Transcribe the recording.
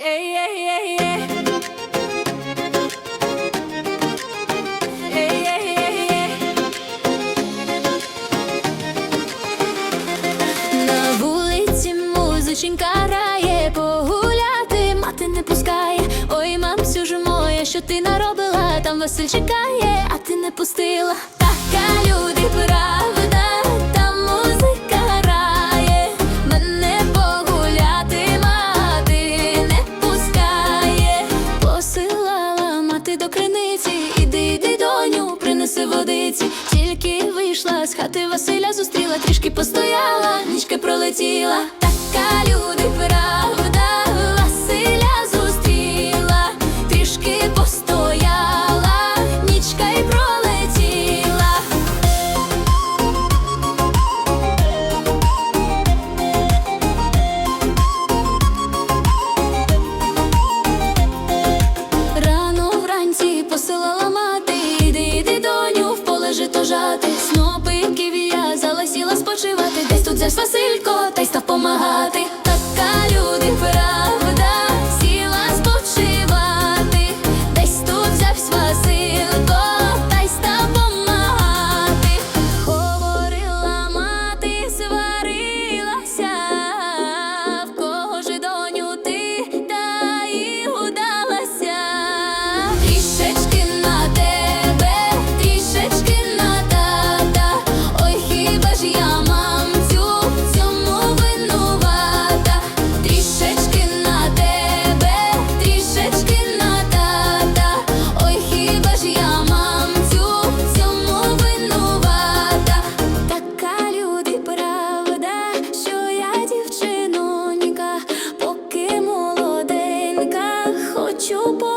На вулиці музиченька грає, погуляти мати не пускає. Ой, мамцю ж моя, що ти наробила, там Василь чекає, а ти не пустила. Така люди, правда, водиці. Тільки вийшла з хати Василя, зустріла, трішки постояла, нічки пролетіла. Така люди, поле. Снопинки в'язала, сіла спочивати. Десь тут взяв Василько, та й став помагати. хочу. по...